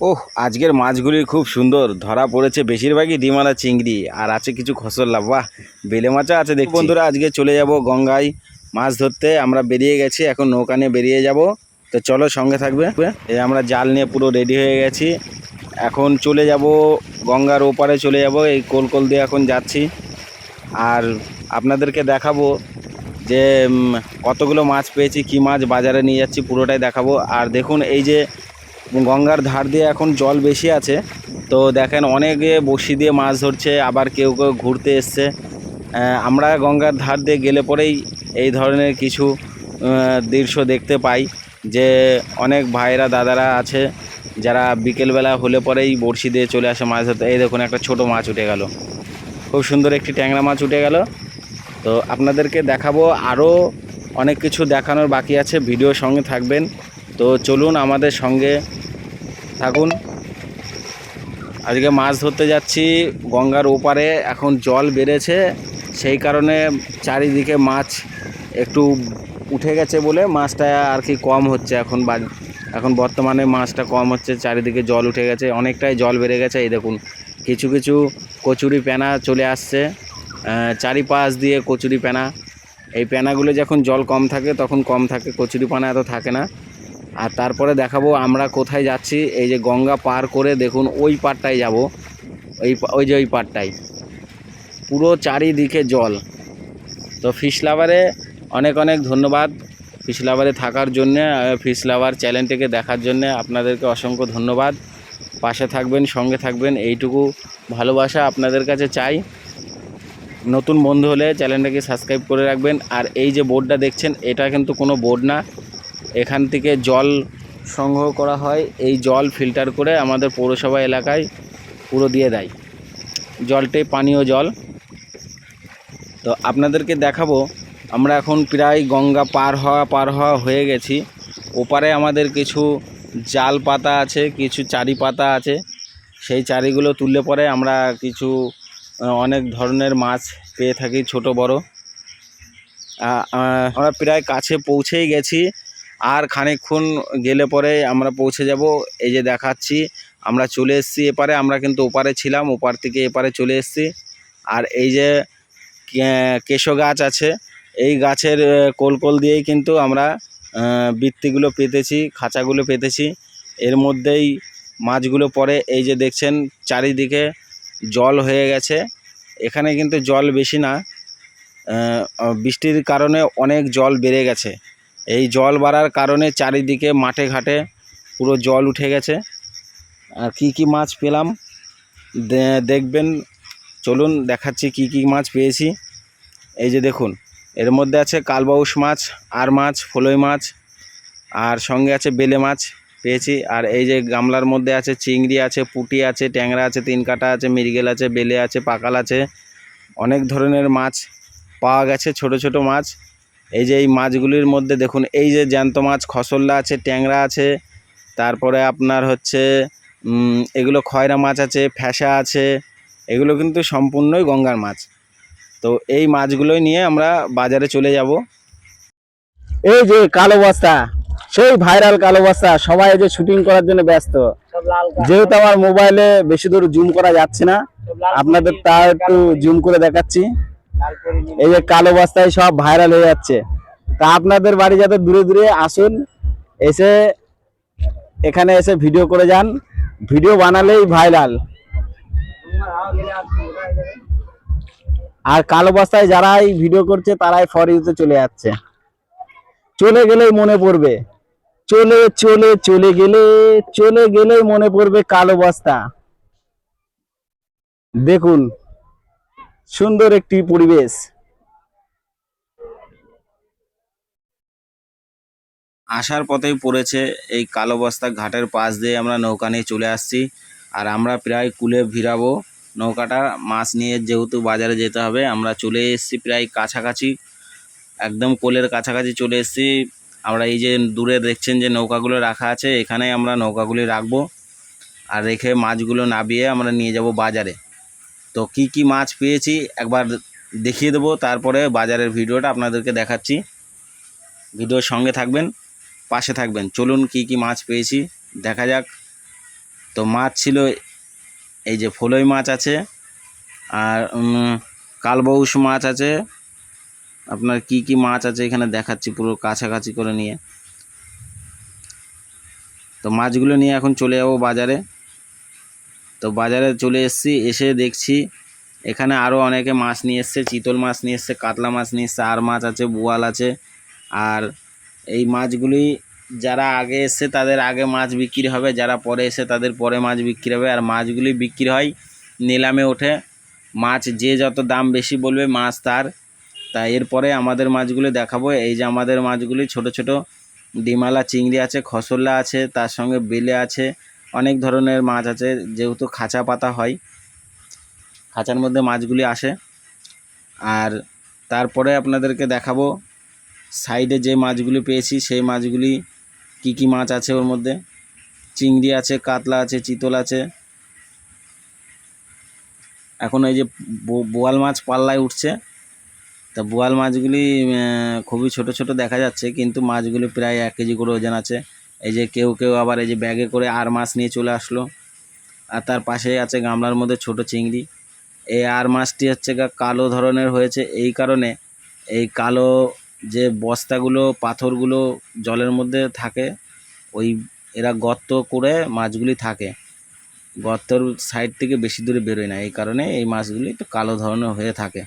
ওহ, আজকের মাছগুলি খুব সুন্দর। ধরা পড়েছে বেশিরভাগই ডিমালা চিংড়ি, আর আছে কিছু খসল্লা বাহ, বেলে মাছও আছে দেখ বন্ধুরা, আজকে চলে যাব গঙ্গায় মাছ ধরতে। আমরা বেরিয়ে গেছি, এখন নৌকা নিয়ে বেরিয়ে যাব। তো চলো সঙ্গে থাকবে। এই আমরা জাল নিয়ে পুরো রেডি হয়ে গেছি। এখন চলে যাব গঙ্গার ওপারে চলে যাব, এই কোল কোল দিয়ে এখন যাচ্ছি। আর আপনাদেরকে দেখাবো যে কতগুলো মাছ পেয়েছি, কি মাছ বাজারে নিয়ে যাচ্ছি, পুরোটাই দেখাবো। আর দেখুন, এই যে গঙ্গার ধার দিয়ে এখন জল বেশি আছে। তো দেখেন অনেকে বসি দিয়ে মাছ ধরছে, আবার কেউ কেউ ঘুরতে এসছে। আমরা গঙ্গার ধার দিয়ে গেলে পরেই এই ধরনের কিছু দৃশ্য দেখতে পাই যে অনেক ভাইরা দাদারা আছে, যারা বিকেলবেলা হলে পরেই বড়শি দিয়ে চলে আসে মাছ ধরতে। এই দেখুন একটা ছোট মাছ উঠে গেল। খুব সুন্দর একটি ট্যাংরা মাছ উঠে গেল। তো আপনাদেরকে দেখাবো আরও অনেক কিছু দেখানোর বাকি আছে। ভিডিওর সঙ্গে থাকবেন। তো চলুন আমাদের সঙ্গে থাকুন। আজকে মাছ ধরতে যাচ্ছি গঙ্গার ওপারে, এখন জল বেড়েছে, সেই কারণে চারিদিকে মাছ একটু উঠে গেছে বলে মাছটা আর কি কম হচ্ছে এখন এখন বর্তমানে মাছটা কম হচ্ছে, চারিদিকে জল উঠে গেছে, অনেকটাই জল বেড়ে গেছে, এই দেখুন, কিছু কিছু কচুরি প্যানা চলে আসছে চারিপাশ দিয়ে কচুরি প্যানা এই পেনাগুলো যখন জল কম থাকে, তখন কম থাকে, কচুরি পানা এত থাকে না। আর তারপরে দেখাবো আমরা কোথায় যাচ্ছি। এই যে গঙ্গা পার করে দেখুন, ওই পারটায় যাব। ওই ওই যে ওই পারটায় পুরো চারিদিকে জল। তো ফিশ লাভারে অনেক অনেক ধন্যবাদ ফিশ লাভারে থাকার জন্যে ফিশ লাভার চ্যানেলটিকে দেখার জন্যে আপনাদেরকে অসংখ্য ধন্যবাদ। পাশে থাকবেন, সঙ্গে থাকবেন, এইটুকু ভালোবাসা আপনাদের কাছে চাই। নতুন বন্ধু হলে চ্যানেলটাকে সাবস্ক্রাইব করে রাখবেন। আর এই যে বোর্ডটা দেখছেন, এটা কিন্তু কোনো বোর্ড না। এখান থেকে জল সংগ্রহ করা হয়। এই জল ফিল্টার করে আমাদের পৌরসভা এলাকায় পুরো দিয়ে দেয়। জলটাই পানীয় জল। তো আপনাদেরকে দেখাবো, আমরা এখন প্রায় গঙ্গা পার হওয়া পার হওয়া হয়ে গেছি। ওপারে আমাদের কিছু জাল পাতা আছে, কিছু চারি পাতা আছে। সেই চারিগুলো তুললে পরে আমরা কিছু অনেক ধরনের মাছ পেয়ে থাকি, ছোট বড়। আমরা প্রায় কাছে পৌঁছেই গেছি। আর খানিকক্ষণ গেলে পরে আমরা পৌঁছে যাব। এই যে দেখাচ্ছি আমরা চলে এসেছি এপারে আমরা কিন্তু ওপারে ছিলাম ওপার থেকে এপারে চলে এসেছি। আর এই যে কেশো গাছ আছে এই গাছের আহ, কোল কোল দিয়েই কিন্তু আমরা বৃত্তিগুলো পেতেছি খাঁচাগুলো পেতেছি। এর মধ্যেই মাছগুলো পরে এই যে দেখছেন চারিদিকে জল হয়ে গেছে। এখানে কিন্তু জল বেশি না বৃষ্টির কারণে অনেক জল বেড়ে গেছে। এই জল বাড়ার কারণে চারিদিকে মাঠে ঘাটে পুরো জল উঠে গেছে। আর কি কি মাছ পেলাম? দেখবেন। চলুন দেখাচ্ছি কি কি মাছ পেয়েছি। এই যে দেখুন, এর মধ্যে আছে কালবাউস মাছ, আর মাছ, ফলই মাছ, আর সঙ্গে আছে বেলে মাছ পেয়েছি। আর এই যে গামলার মধ্যে আছে চিংড়ি আছে, পুঁটি আছে, ট্যাংরা আছে, তিন কাটা আছে, মৃগেল আছে, বেলে আছে, পাকাল আছে। অনেক ধরনের মাছ পাওয়া গেছে, ছোট ছোট মাছ। এই যে এই মাছগুলির মধ্যে দেখুন এই যে জ্যান্ত মাছ খসল্লা আছে ট্যাংরা আছে তারপরে আপনার হচ্ছে এগুলো খয়রা মাছ আছে ফ্যাসা আছে এগুলো কিন্তু সম্পূর্ণই গঙ্গার মাছ। তো এই মাছগুলোই নিয়ে আমরা বাজারে চলে যাব। এই যে কালো বস্তা সেই ভাইরাল কালো বস্তা সবাই যে শুটিং করার জন্য ব্যস্ত। যেহেতু আমার মোবাইলে বেশি দূর জুম করা যাচ্ছে না আপনাদের তা একটু জুম করে দেখাচ্ছি। এই যে কালো বস্তায় সব ভাইরাল হয়ে যাচ্ছে। তা আপনাদের বাড়ি যাতে দূরে দূরে আসুন, এসে এখানে এসে ভিডিও করে যান। ভিডিও বানালেই ভাইরাল আর কালো বস্তায় যারাই ভিডিও করছে, তারাই ফর ইউতে চলে যাচ্ছে। চলে গেলেই মনে পড়বে। চলে চলে চলে গেলে, চলে গেলেই মনে পড়বে কালো বস্তা। দেখুন সুন্দর একটি পরিবেশ। আসার পথেই পড়েছে এই কালো বস্তা ঘাটের পাশ দিয়ে আমরা নৌকা নিয়ে চলে আসছি। আর আমরা প্রায় কুলে ভিড়াবো। নৌকাটা মাছ নিয়ে যেহেতু বাজারে যেতে হবে, আমরা চলে এসেছি প্রায় কাছাকাছি, একদম কোলের কাছাকাছি চলে এসেছি। আমরা এই যে দূরে দেখছেন যে নৌকাগুলো রাখা আছে এখানে আমরা নৌকাগুলি রাখব। আর রেখে মাছগুলো নাবিয়ে আমরা নিয়ে যাব বাজারে। তো কি কি মাছ পেয়েছি একবার দেখিয়ে দেবো তারপরে বাজারের ভিডিওটা আপনাদেরকে দেখাচ্ছি। ভিডিওর সঙ্গে থাকবেন পাশে থাকবেন। চলুন কি কি মাছ পেয়েছি দেখা যাক। তো মাছ ছিল এই যে ফলই মাছ আছে আর উম, কালবউশ মাছ আছে। আপনার কি কি মাছ আছে এখানে দেখাচ্ছি পুরো কাছাকাছি করে নিয়ে। তো মাছগুলো নিয়ে এখন চলে যাব বাজারে। তো বাজারে চলে এসেছি, এসে দেখছি এখানে আরও অনেকে মাছ নিয়ে এসছে, চিতল মাছ নিয়ে এসছে, কাতলা মাছ নিয়ে এসছে আর মাছ আছে, বোয়াল আছে। আর এই মাছগুলি যারা আগে এসছে তাদের আগে মাছ বিক্রি হবে, যারা পরে এসে তাদের পরে মাছ বিক্রি হবে। আর মাছগুলি বিক্রি হয় নিলামে ওঠে। মাছ যে যত দাম বেশি বলবে মাছ তার। তা এরপরে আমাদের মাছগুলি দেখাবো। এই যে আমাদের মাছগুলি ছোট ছোট, ডিমালা চিংড়ি আছে খসল্লা আছে, তার সঙ্গে বেলে আছে অনেক ধরনের মাছ আছে, যেহেতু খাঁচা পাতা হয়, খাঁচার মধ্যে মাছগুলি আসে। আর তারপরে আপনাদেরকে দেখাবো, সাইডে যে মাছগুলি পেয়েছি, সেই মাছগুলি কি কি মাছ আছে ওর মধ্যে? চিংড়ি আছে, কাতলা আছে, চিতল আছে। এখন এই যে বোয়াল মাছ পাল্লায় উঠছে। তা বোয়াল মাছগুলি খুবই ছোট ছোট দেখা যাচ্ছে, কিন্তু মাছগুলি প্রায় এক কেজি করে ওজন আছে। এই যে কেউ কেউ আবার এই যে ব্যাগে করে আর মাছ নিয়ে চলে আসলো। আর তার পাশেই আছে গামলার মধ্যে ছোট চিংড়ি। এই আর মাছটি হচ্ছে কালো ধরনের হয়েছে। এই কারণে এই কালো যে বস্তাগুলো, পাথরগুলো জলের মধ্যে থাকে, ওই এরা গর্ত করে মাছগুলি থাকে। গর্তর সাইড থেকে বেশি দূরে বেরোয় না। এই কারণে এই মাছগুলি একটু কালো ধরনের হয়ে থাকে।